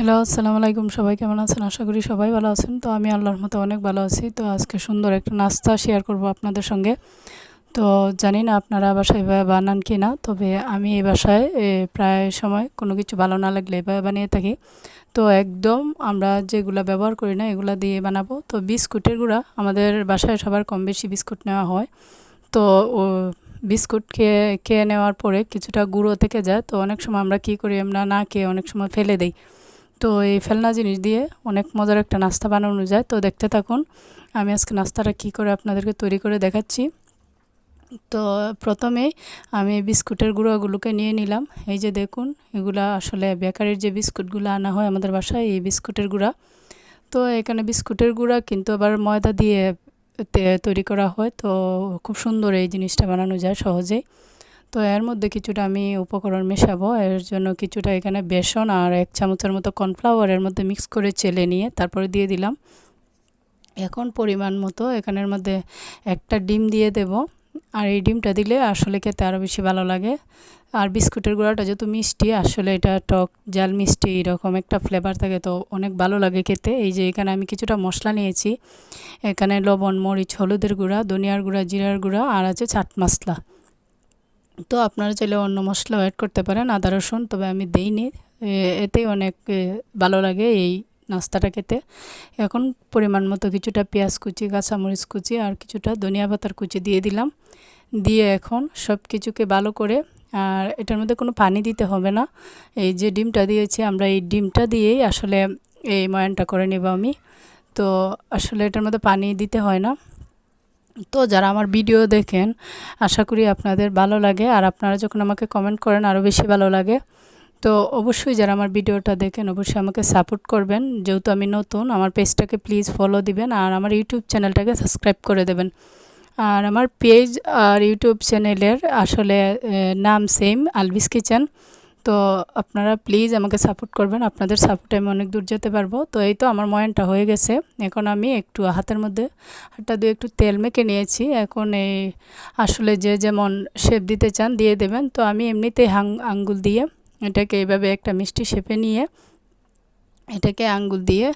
Hello, আসসালামু আলাইকুম। সবাই কেমন আছেন? আশা করি সবাই ভালো আছেন। তো আমি আল্লাহর মতো অনেক ভালো আছি। তো আজকে সুন্দর একটা নাস্তা শেয়ার করব আপনাদের সঙ্গে। তো জানি না আপনারা বাসায় বানান কি না তবে আমি এই বাসায় প্রায় সময় কোনো কিছু ভালো না লাগলে এভাবে বানিয়ে থাকি। তো একদম আমরা যেগুলো ব্যবহার করি না, এগুলো দিয়ে বানাবো। তো বিস্কুটের গুঁড়া আমাদের বাসায় সবার কম বেশি বিস্কুট নেওয়া হয়। তো বিস্কুট খেয়ে খেয়ে নেওয়ার পরে কিছুটা গুঁড়ো থেকে যায়। তো অনেক সময় আমরা কী করি, আমরা না খেয়ে অনেক সময় ফেলে দিই। তো এই ফেলনা জিনিস দিয়ে অনেক মজার একটা নাস্তা বানানো যায়। তো দেখতে থাকুন, আমি আজকে নাস্তাটা কী করে আপনাদেরকে তৈরি করে দেখাচ্ছি। তো প্রথমেই আমি বিস্কুটের গুঁড়োগুলোকে নিয়ে নিলাম। এই যে দেখুন, এগুলা আসলে বেকারির যে বিস্কুটগুলো আনা হয় আমাদের বাসায়, এই বিস্কুটের গুঁড়া। তো এখানে বিস্কুটের গুঁড়া কিন্তু আবার ময়দা দিয়ে তৈরি করা হয়। তো খুব সুন্দর এই জিনিসটা বানানো যায় সহজেই। তো এর মধ্যে কিছুটা আমি উপকরণ মেশাবো। এর জন্য কিছুটা এখানে বেসন আর এক চামচের মতো কর্নফ্লাওয়ার এর মধ্যে মিক্স করে চেলে নিয়ে তারপরে দিয়ে দিলাম। এখন পরিমাণ মতো এখানের মধ্যে একটা ডিম দিয়ে দেব। আর এই ডিমটা দিলে আসলে খেতে আরও বেশি ভালো লাগে। আর বিস্কুটের গুঁড়াটা যেহেতু মিষ্টি, আসলে এটা টক, জাল মিষ্টি এরকম একটা ফ্লেভার থাকে তো অনেক ভালো লাগে খেতে। এই যে এখানে আমি কিছুটা মশলা নিয়েছি। এখানে লবণ, মরিচ, হলুদের গুঁড়া, ধনিয়ার গুঁড়া, জিরার গুঁড়া আর আছে চাট মশলা। তো আপনারা চাইলে অন্য মশলাও অ্যাড করতে পারেন, আদা, রসুন, তবে আমি দেইনি। এতেই অনেক ভালো লাগে এই নাস্তাটা খেতে। এখন পরিমাণ মতো কিছুটা পেঁয়াজ কুচি, কাঁচামরিচ কুচি আর কিছুটা ধনিয়া পাতার কুচি দিয়ে দিলাম। দিয়ে এখন সব কিছুকে ভালো করে, আর এটার মধ্যে কোনো পানি দিতে হবে না। এই যে ডিমটা দিয়েছি, আমরা এই ডিমটা দিয়েই আসলে এই ময়ানটা করে নেব আমি। তো আসলে এটার মধ্যে পানি দিতে হয় না। তো যারা আমার ভিডিও দেখেন, আশা করি আপনাদের ভালো লাগে। আর আপনারা যখন আমাকে কমেন্ট করেন আরও বেশি ভালো লাগে। তো অবশ্যই যারা আমার ভিডিওটা দেখেন, অবশ্যই আমাকে সাপোর্ট করবেন। যেহেতু আমি নতুন, আমার পেজটাকে প্লিজ ফলো দিবেন আর আমার ইউটিউব চ্যানেলটাকে সাবস্ক্রাইব করে দেবেন। আর আমার পেজ আর ইউটিউব চ্যানেলের আসলে নাম সেম আলবিস কিচেন তো আপনারা প্লিজ আমাকে সাপোর্ট করবেন। আপনাদের সাপোর্টে আমি অনেক দূর যেতে পারব। তো এই তো আমার ময়নটা হয়ে গেছে। এখন আমি একটু হাতের মধ্যে হাতটা দিয়ে একটু তেল মেখে নিয়েছি। এখন এই আসলে যে যেমন শেপ দিতে চান দিয়ে দেবেন। তো আমি এমনিতেই হাং, আঙ্গুল দিয়ে এটাকে এইভাবে একটা মিষ্টি শেপে নিয়ে এটাকে আঙ্গুল দিয়ে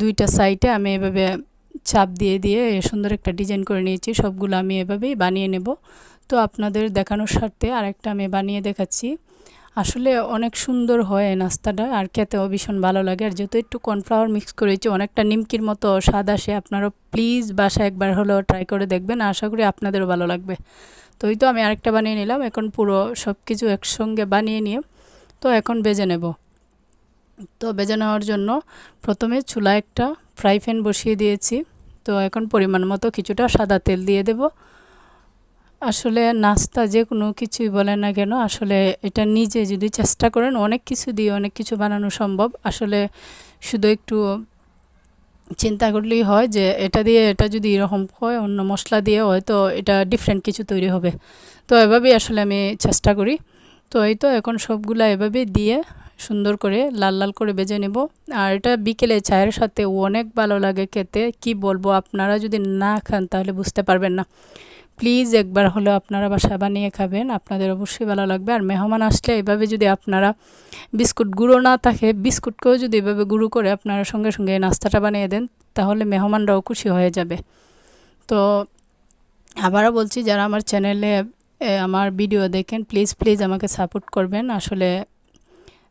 দুইটা সাইডে আমি এভাবে চাপ দিয়ে দিয়ে সুন্দর একটা ডিজাইন করে নিয়েছি। সবগুলো আমি এভাবেই বানিয়ে নেব। তো আপনাদের দেখানোর স্বার্থে আরেকটা আমি বানিয়ে দেখাচ্ছি। আসলে অনেক সুন্দর হয় নাস্তাটা, আর খেতেও ভীষণ ভালো লাগে। আর যেহেতু একটু কর্নফ্লাওয়ার মিক্স করেছি, অনেকটা নিমকির মতো স্বাদ আসে আপনারা প্লিজ বাসায় একবার হলেও ট্রাই করে দেখবেন। আশা করি আপনাদেরও ভালো লাগবে। তো এই তো আমি আরেকটা বানিয়ে নিলাম, এখন পুরো সব কিছু একসঙ্গে বানিয়ে নিয়ে, তো এখন বেজে নেব। তো বেজে নেওয়ার জন্য প্রথমে চুলা একটা ফ্রাই প্যান বসিয়ে দিয়েছি। তো এখন পরিমাণ মতো কিছুটা সাদা তেল দিয়ে দেব। আসলে নাস্তা যে কোনো কিছুই বলেন না কেন, আসলে এটা নিজে যদি চেষ্টা করেন, অনেক কিছু দিয়ে অনেক কিছু বানানো সম্ভব। আসলে শুধু একটু চিন্তা করলেই হয় যে এটা দিয়ে এটা যদি এরকম হয়, অন্য মশলা দিয়ে, হয়তো এটা ডিফারেন্ট কিছু তৈরি হবে। তো এভাবেই আসলে আমি চেষ্টা করি। তো এই তো এখন সবগুলা এভাবে দিয়ে সুন্দর করে লাল লাল করে বেজে নেব। আর এটা বিকেলে চায়ের সাথে অনেক ভালো লাগে খেতে। কি বলব, আপনারা যদি না খান তাহলে বুঝতে পারবেন না। প্লিজ একবার হলেও আপনারা বাসায় বানিয়ে খাবেন, আপনাদের অবশ্যই ভালো লাগবে। আর মেহমান আসলে এভাবে যদি আপনারা বিস্কুট গুঁড়ো না থাকে, বিস্কুটকেও যদি এভাবে গুঁড়ো করে আপনারা সঙ্গে সঙ্গে নাস্তাটা বানিয়ে দেন, তাহলে মেহমানরাও খুশি হয়ে যাবে। তো আবারও বলছি, যারা আমার চ্যানেলে আমার ভিডিও দেখেন, প্লিজ প্লিজ আমাকে সাপোর্ট করবেন। আসলে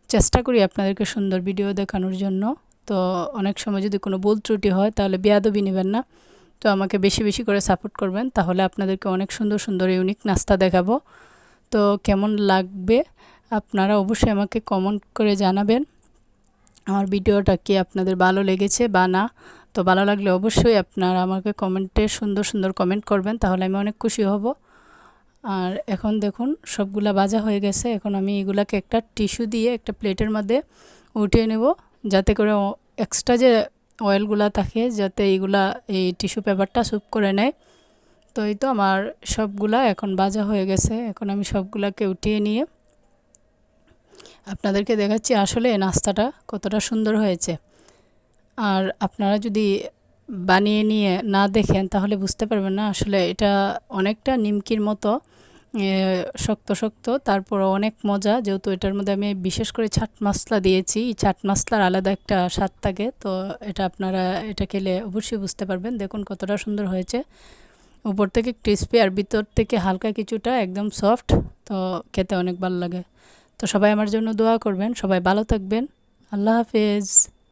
চেষ্টা করি আপনাদেরকে সুন্দর ভিডিও দেখানোর জন্য। তো অনেক সময় যদি কোনো ভুল ত্রুটি হয়, তাহলে বেয়াদবি নেবেন না। তো আমাকে বেশি বেশি করে সাপোর্ট করবেন, তাহলে আপনাদেরকে অনেক সুন্দর সুন্দর ইউনিক নাস্তা দেখাবো। তো কেমন লাগবে আপনারা অবশ্যই আমাকে কমেন্ট করে জানাবেন। আমার ভিডিওটা কি আপনাদের ভালো লেগেছে বা না? তো ভালো লাগলে অবশ্যই আপনারা আমাকে কমেন্টে সুন্দর সুন্দর কমেন্ট করবেন, তাহলে আমি অনেক খুশি হব। আর এখন দেখুন, সবগুলা বাজা হয়ে গেছে। এখন আমি এগুলাকে একটা টিস্যু দিয়ে একটা প্লেটের মধ্যে উঠিয়ে নেব, যাতে করে এক্সট্রা যে অয়েলগুলা থাকে যাতে এইগুলা, এই টিস্যু পেপারটা স্যুপ করে নেয়। তো এই তো আমার সবগুলা এখন বাজা হয়ে গেছে। এখন আমি সবগুলাকে উঠিয়ে নিয়ে আপনাদেরকে দেখাচ্ছি আসলে নাস্তাটা কতটা সুন্দর হয়েছে। আর আপনারা যদি বানিয়ে নিয়ে না দেখেন তাহলে বুঝতে পারবেন না আসলে এটা অনেকটা নিমকির মতো। শক্ত শক্ত তারপর অনেক মজা। যেহেতু এটার মধ্যে আমি বিশেষ করে ছাট মশলা দিয়েছি, এই ছাট মশলার আলাদা একটা স্বাদ থাকে। তো এটা আপনারা এটা খেলে অবশ্যই বুঝতে পারবেন, দেখুন কতটা সুন্দর হয়েছে। উপর থেকে ক্রিসপি আর ভিতর থেকে হালকা কিছুটা, একদম সফট, তো খেতে অনেক ভালো লাগে। তো সবাই আমার জন্য দোয়া করবেন, সবাই ভালো থাকবেন। আল্লাহ হাফেজ।